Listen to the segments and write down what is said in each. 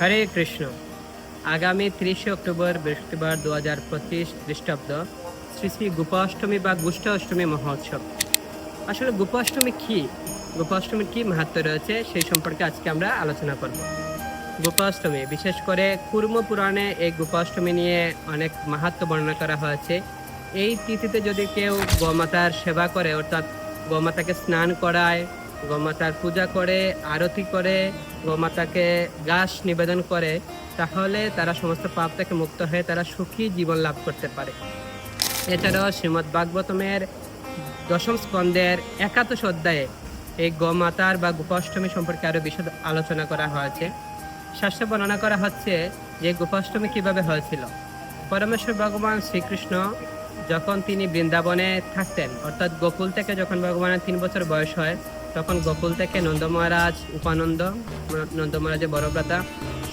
হরে কৃষ্ণ। আগামী তিরিশে অক্টোবর বৃহস্পতিবার দু হাজার পঁচিশ খ্রিস্টাব্দ শ্রী শ্রী গোপাষ্টমী বা গুষ্টাষ্টমী মহোৎসব। আসলে গোপাষ্টমী কি? গোপাষ্টমীর কি মাহাত্ম রয়েছে সেই সম্পর্কে আজকে আমরা আলোচনা করব। গোপাষ্টমী, বিশেষ করে কুর্ম পুরাণে এই গোপাষ্টমী নিয়ে অনেক মাহাত্ম বর্ণনা করা হয়েছে। এই তিথিতে যদি কেউ গোমাতার সেবা করে, অর্থাৎ গোমাতাকে স্নান করায় গোমাতার পূজা করে, আরতি করে গোমাতাকে গাছ নিবেদন করে, তাহলে তারা সমস্ত পাপ থেকে মুক্ত হয়ে তারা সুখী জীবন লাভ করতে পারে। এছাড়াও শ্রীমদ্ ভাগবতমের দশম স্কন্দের একাদশ অধ্যায়ে এই গোমাতার বা গোপাষ্টমী সম্পর্কে আরও বিশদ আলোচনা করা হয়েছে। শাস্ত্রে বর্ণনা করা হচ্ছে যে গোপাষ্টমী কীভাবে হয়েছিল। পরমেশ্বর ভগবান শ্রীকৃষ্ণ যখন তিনি বৃন্দাবনে থাকতেন, অর্থাৎ গোকুল থেকে যখন ভগবানের তিন বছর বয়স হয় তখন গোকুল থেকে নন্দ মহারাজ, উপানন্দ, নন্দ মহারাজের বড় ভ্রাতা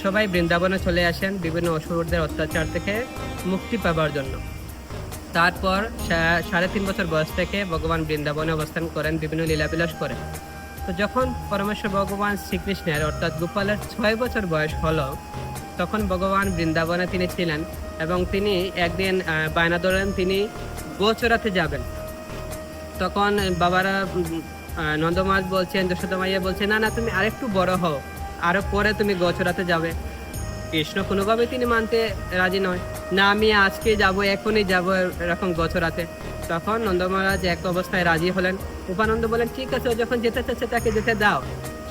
সবাই বৃন্দাবনে চলে আসেন বিভিন্ন অসুরদের অত্যাচার থেকে মুক্তি পাবার জন্য। তারপর সাড়ে তিন বছর বয়স থেকে ভগবান বৃন্দাবনে অবস্থান করেন, বিভিন্ন লীলাবিলাস করেন। তো যখন পরমেশ্বর ভগবান শ্রীকৃষ্ণের, অর্থাৎ গোপালের ছয় বছর বয়স হলো, তখন ভগবান বৃন্দাবনে তিনি ছিলেন এবং তিনি একদিন বায়না ধরেন তিনি গোচরাতে যাবেন। তখন বাবারা নন্দমাজ বলছেন যশোদা মাইয়া বলছে না না তুমি আরেকটু বড় হও। আরও পরে তুমি গোচরাতে যাবে। কৃষ্ণ কোনোভাবে তিনি মানতে রাজি নয়। না আমি আজকে যাব এখনই যাব এরকম গোচরাতে তখন নন্দ মহারাজ এক অবস্থায় রাজি হলেন। উপানন্দ বলেন ঠিক আছে ও যখন যেতে চাচ্ছে তাকে যেতে দাও।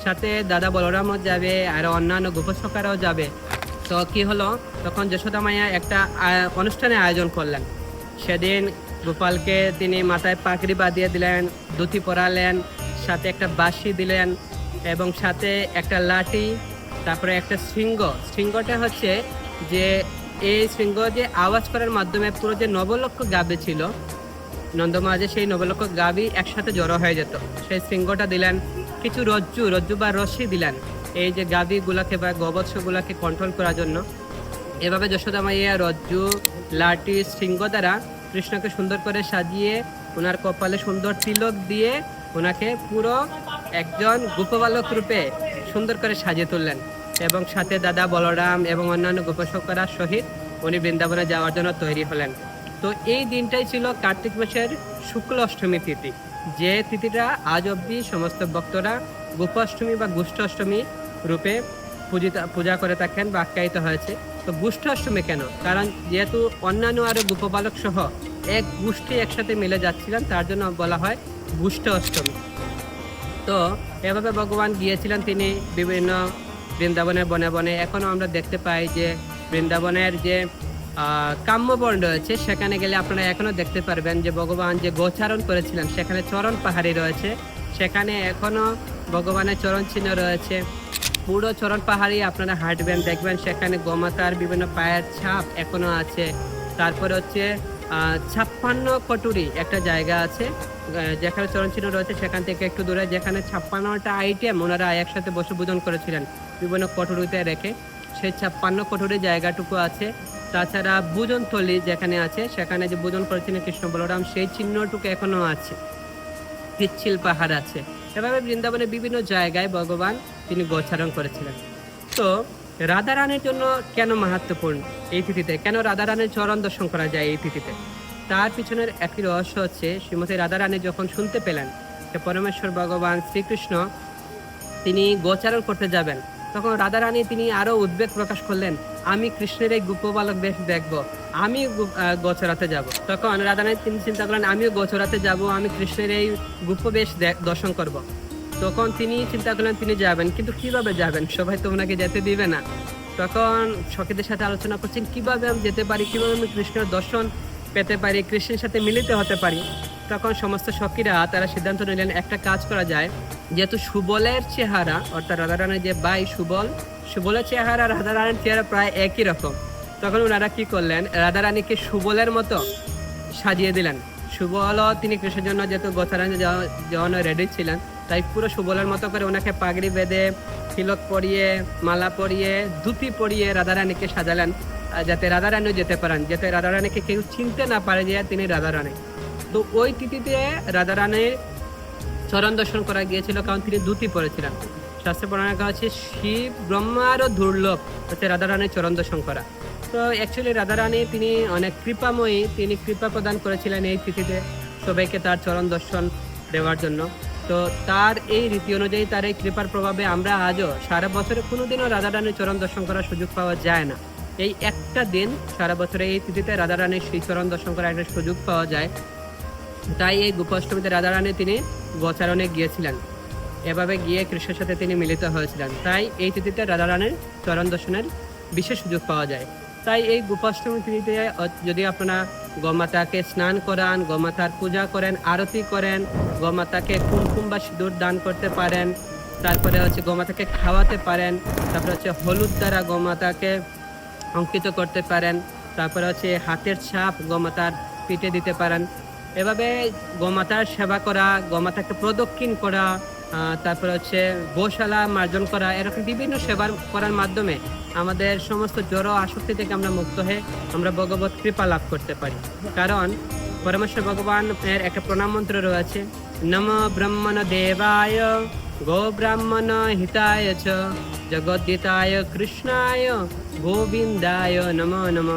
সাথে দাদা বলরামও যাবে আর অন্যান্য গোপসকারাও যাবে। তো কি হলো? তখন যশোদা মাইয়া একটা আহ, অনুষ্ঠানের আয়োজন করলেন। সেদিন গোপালকে তিনি মাথায় পাগড়ি বাঁধিয়ে দিলেন, ধুতি পরালেন, সাথে একটা বাঁশি দিলেন এবং সাথে একটা লাঠি, তারপরে একটা শৃঙ্গ। শৃঙ্গটা হচ্ছে যে এই শৃঙ্গ যে আওয়াজ করার মাধ্যমে পুরো যে নবলক্ষ গাবে ছিল নন্দমাজে সেই নবলক্ষ গাবি একসাথে জড়ো হয়ে যেত। সেই শৃঙ্গটা দিলেন, কিছু রজ্জু রজ্জু বা রশ্মি দিলেন। এই যে গাবি গুলাকে বা গবৎস গুলাকে কন্ট্রোল করার জন্য। এভাবে যশোদা মাইয়া রজ্জু, লাঠি, শৃঙ্গ দ্বারা কৃষ্ণকে সুন্দর করে সাজিয়ে ওনার কপালে সুন্দর তিলক দিয়ে ওনাকে পুরো একজন গোপবালক রূপে সুন্দর করে সাজিয়ে তুললেন। এবং সাথে দাদা বলরাম এবং অন্যান্য গোপসকরা সহিত উনি বৃন্দাবনে যাওয়ার জন্য তৈরি হলেন। তো এই দিনটাই ছিল কার্তিক মাসের শুক্ল অষ্টমী তিথি। যে তিথিটা আজ অবধি সমস্ত ভক্তরা গোপাষ্টমী বা গুষ্ঠ অষ্টমী রূপে পূজিত পূজা করে থাকেন বা আখ্যায়িত হয়েছে। তো গুষ্টাষ্টমী কেন? কারণ যেহেতু অন্যান্য আরও গোপবালক সহ এক গোষ্ঠী একসাথে মিলে যাচ্ছিলেন, তার জন্য বলা হয় গুষ্ঠ অষ্টমী তো এভাবে ভগবান গিয়েছিলেন তিনি বিভিন্ন বৃন্দাবনের বনে বনে। এখনও আমরা দেখতে পাই যে বৃন্দাবনের যে কাম্যবন রয়েছে, সেখানে গেলে আপনারা এখনও দেখতে পারবেন যে ভগবান যে গোচারণ করেছিলেন, সেখানে চরণ পাহাড়ি রয়েছে। সেখানে এখনও ভগবানের চরণ চিহ্ন রয়েছে। পুরো চরণ পাহাড়ি আপনারা হাঁটবেন, দেখবেন সেখানে গোমাতার বিভিন্ন পায়ের ছাপ এখনও আছে। তারপরে হচ্ছে ছাপ্পান্ন কটুরি একটা জায়গা আছে যেখানে চরণ চিহ্ন রয়েছে, সেখান থেকে একটু দূরে, যেখানে ছাপ্পান্নটা আইটেম ওনারা একসাথে বসে পূজন করেছিলেন, বিভিন্ন কটুরিতে রেখে। সেই ছাপ্পান্ন কটুরি জায়গাটুকু আছে। তাছাড়া বুজনতলি যেখানে আছে, সেখানে যে বুজন করেছিলেন কৃষ্ণ বলরাম, সেই চিহ্নটুকু এখনও আছে। পিচ্ছিল পাহাড় আছে। এভাবে বৃন্দাবনের বিভিন্ন জায়গায় ভগবান তিনি গোচারণ করেছিলেন। তো রাধা রানীর জন্য কেন মাহাত্মপূর্ণ এই তিথিতে? কেন রাধা রানীর চরণ দর্শন করা যায় এই তিথিতে? তার পিছনের একটি রহস্য হচ্ছে, শ্রীমতী রাধা রানী যখন শুনতে পেলেন যে পরমেশ্বর ভগবান শ্রীকৃষ্ণ তিনি গোচারণ করতে যাবেন, তখন রাধা রানী তিনি আরও উদ্বেগ প্রকাশ করলেন, আমি কৃষ্ণের এই গোপবালক বেশ দেখব, আমি গোচরাতে যাব। তখন রাধা রাধারানী তিনি চিন্তা করলেন, আমিও গোচরাতে যাব, আমি কৃষ্ণের এই গুপ্ত বেশ দে- দর্শন করব। তখন তিনি চিন্তা করলেন, তিনি যাবেন। কিন্তু কীভাবে যাবেন? সবাই তো ওনাকে যেতে দিবে না। তখন সখীদের সাথে আলোচনা করছেন, কীভাবে আমি যেতে পারি, কীভাবে আমি কৃষ্ণের দর্শন পেতে পারি, কৃষ্ণের সাথে মিলিত হতে পারি? তখন সমস্ত সখীরা তারা সিদ্ধান্ত নিলেন, একটা কাজ করা যায়। যেহেতু সুবলের চেহারা, অর্থাৎ রাধারানীর যে বাই সুবল, সুবলের চেহারা রাধারানীর চেহারা প্রায় একই রকম। তখন ওনারা কি করলেন, রাধারানীকে সুবলের মতো সাজিয়ে দিলেন। সুবলও তিনি কৃষ্ণের জন্য যেহেতু গোচারানি জন্য রেডি ছিলেন তাই পুরো সুবলের মতো করে ওনাকে পাগড়ি বেঁধে, তিলক পরিয়ে, মালা পরিয়ে, ধুতি পরিয়ে রাধারানীকে সাজালেন যাতে রাধারানীও যেতে পারেন, যাতে রাধারানীকে কেউ চিনতে না পারে যে তিনি রাধারানী। তো ওই তিথিতে রাধারানীর চরণ দর্শন করা গিয়েছিল, কারণ তিনি ধুতি পরেছিলেন। শাস্ত্রে বর্ণনা করা হচ্ছে শিব ব্রহ্মারও দুর্লভ হচ্ছে রাধারানীর চরণ দর্শন করা। তো অ্যাকচুয়ালি রাধারানী তিনি অনেক কৃপাময়ী, তিনি কৃপা প্রদান করেছিলেন এই তিথিতে সবাইকে তার চরণ দর্শন দেওয়ার জন্য। তো তার এই রীতি অনুযায়ী তার এই কৃপার প্রভাবে আমরা আজও সারা বছরে কোনোদিনও রাধারানীর চরণ দর্শন করার সুযোগ পাওয়া যায় না। এই একটা দিন সারা বছরে এই তিথিতে রাধারানীর সেই চরণ দর্শন করার একটা সুযোগ পাওয়া যায়। তাই এই গোপাষ্টমীতে রাধারানী তিনি গোচারণে গিয়েছিলেন। এভাবে গিয়ে কৃষ্ণের সাথে তিনি মিলিত হয়েছিলেন। তাই এই তিথিতে রাধারানীর চরণ দর্শনের বিশেষ সুযোগ পাওয়া যায়। তাই এই গোপাষ্টমী তিথিতে যদি আপনারা গোমাতাকে স্নান করান, গোমাতার পূজা করেন, আরতি করেন, গোমাতাকে কুমকুম বা সিঁদুর দান করতে পারেন, তারপরে হচ্ছে গোমাতাকে খাওয়াতে পারেন, তারপরে হচ্ছে হলুদ দ্বারা গোমাতাকে অঙ্কিত করতে পারেন, তারপরে হচ্ছে হাতের ছাপ গোমাতার পিঠে দিতে পারেন। এভাবে গোমাতার সেবা করা, গোমাতাকে প্রদক্ষিণ করা তারপরে হচ্ছে গোশালা, মার্জন করা, এরকম বিভিন্ন সেবার করার মাধ্যমে আমাদের সমস্ত জড় আসক্তি থেকে আমরা মুক্ত হয়ে আমরা ভগবত কৃপা লাভ করতে পারি। কারণ পরমেশ্বর ভগবান এর একটা প্রণাম মন্ত্র রয়েছে, নম ব্রহ্মণ দেবায়, গো ব্রাহ্মণ হিতায় চ জগদ্দিতায় কৃষ্ণায়, গোবিন্দায় নম নম।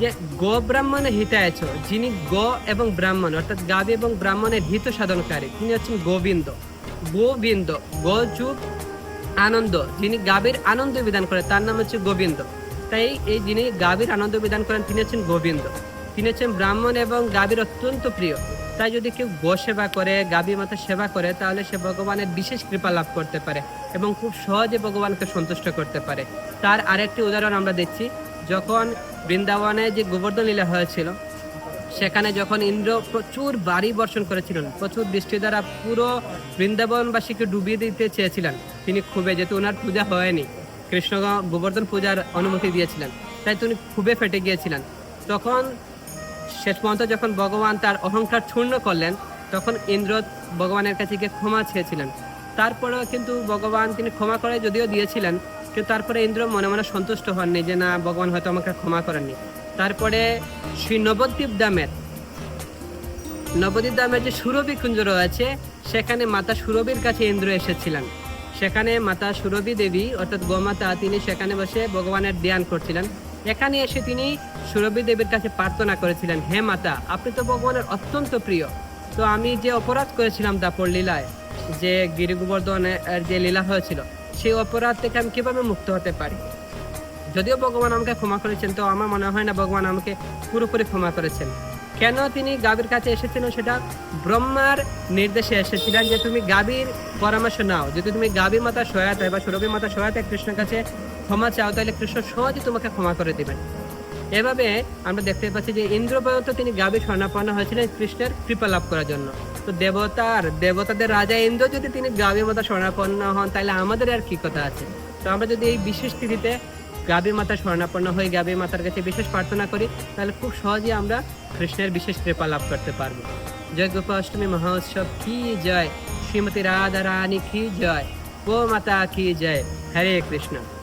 যে গো ব্রাহ্মণ হিতায়চ যিনি গো এবং ব্রাহ্মণ, অর্থাৎ গাবি এবং ব্রাহ্মণের হিত সাধনকারী, তিনি হচ্ছেন গোবিন্দ। গোবিন্দ গো যুগ আনন্দ। যিনি গাভীর আনন্দ বিধান করেন, তার নাম হচ্ছে গোবিন্দ। তাই এই যিনি গাভীর আনন্দ বিধান করেন, তিনি হচ্ছেন গোবিন্দ। তিনি হচ্ছেন ব্রাহ্মণ এবং গাভীর অত্যন্ত প্রিয়। তাই যদি কেউ গো সেবা করে গাভী মাতা সেবা করে, তাহলে সে ভগবানের বিশেষ কৃপা লাভ করতে পারে এবং খুব সহজে ভগবানকে সন্তুষ্ট করতে পারে। তার আরেকটি উদাহরণ আমরা দেখছি, যখন বৃন্দাবনে যে গোবর্ধন লীলা হয়েছিল সেখানে যখন ইন্দ্র প্রচুর বাড়ি বর্ষণ করেছিলেন, প্রচুর বৃষ্টি দ্বারা পুরো বৃন্দাবনবাসীকে ডুবিয়ে দিতে চেয়েছিলেন, তিনি খুবই যেহেতু ওনার পূজা হয়নি কৃষ্ণ গোবর্ধন পূজার অনুমতি দিয়েছিলেন, তাই তিনি খুবই ফেটে গিয়েছিলেন। তখন শেষ পর্যন্ত যখন ভগবান তার অহংকার চূর্ণ করলেন, তখন ইন্দ্র ভগবানের কাছে গিয়ে ক্ষমা চেয়েছিলেন। তারপরেও কিন্তু ভগবান তিনি ক্ষমা করে যদিও দিয়েছিলেন, কিন্তু তারপরে ইন্দ্র মনে মনে সন্তুষ্ট হননি যে না, ভগবান হয়তো আমাকে ক্ষমা করেননি। তারপরে শ্রী নবদ্বীপ দামের নবদ্বীপ দামের যে সুরভি কুঞ্জ রয়েছে, সেখানে মাতা সুরভির কাছে ইন্দ্র এসেছিলেন। সেখানে মাতা সুরভি দেবী, অর্থাৎ গোমাতা, তিনি সেখানে বসে ভগবানের ধ্যান করছিলেন। এখানে এসে তিনি সুরভি দেবীর কাছে প্রার্থনা করেছিলেন, হে মাতা, আপনি তো ভগবানের অত্যন্ত প্রিয়। তো আমি যে অপরাধ করেছিলাম দাপর লীলায়, যে গিরিগোবর্ধনের যে লীলা হয়েছিল, সেই অপরাধ থেকে আমি কীভাবে মুক্ত হতে পারি? যদিও ভগবান আমাকে ক্ষমা করেছেন, তো আমার মনে হয় না ভগবান আমাকে পুরোপুরি ক্ষমা করেছেন। কেন তিনি গাভীর কাছে এসেছিলেন সেটা ব্রহ্মার নির্দেশে এসেছিলেন যে তুমি গাভীর পরামর্শ নাও। যদি তুমি গাভী মাতার সহায়তায় বা সুরভী মাতার সহায়তায় কৃষ্ণের কাছে ক্ষমা চাও, তাহলে কৃষ্ণ সহজে তোমাকে ক্ষমা করে দেবেন। এভাবে আমরা দেখতে পাচ্ছি যে ইন্দ্র পর্যন্ত তিনি গাভী স্বর্ণাপন্ন হয়েছিলেন কৃষ্ণের কৃপা লাভ করার জন্য। তো দেবতার, দেবতাদের রাজা ইন্দ্র যদি তিনি গাভী মাতা স্বর্ণাপন্ন হন, তাহলে আমাদের আর কি কথা আছে? তো আমরা যদি এই বিশেষ তিথিতে গাভী মাতা স্মরণাপন্ন হয়ে গাভী মাতার কাছে বিশেষ প্রার্থনা করি, তাহলে খুব সহজেই আমরা কৃষ্ণের বিশেষ কৃপা লাভ করতে পারব। জয় গোপাষ্টমী মহোৎসব কি জয়? শ্রীমতী রাধা রানী কি জয়? গো মাতা কি জয়? হরে কৃষ্ণ।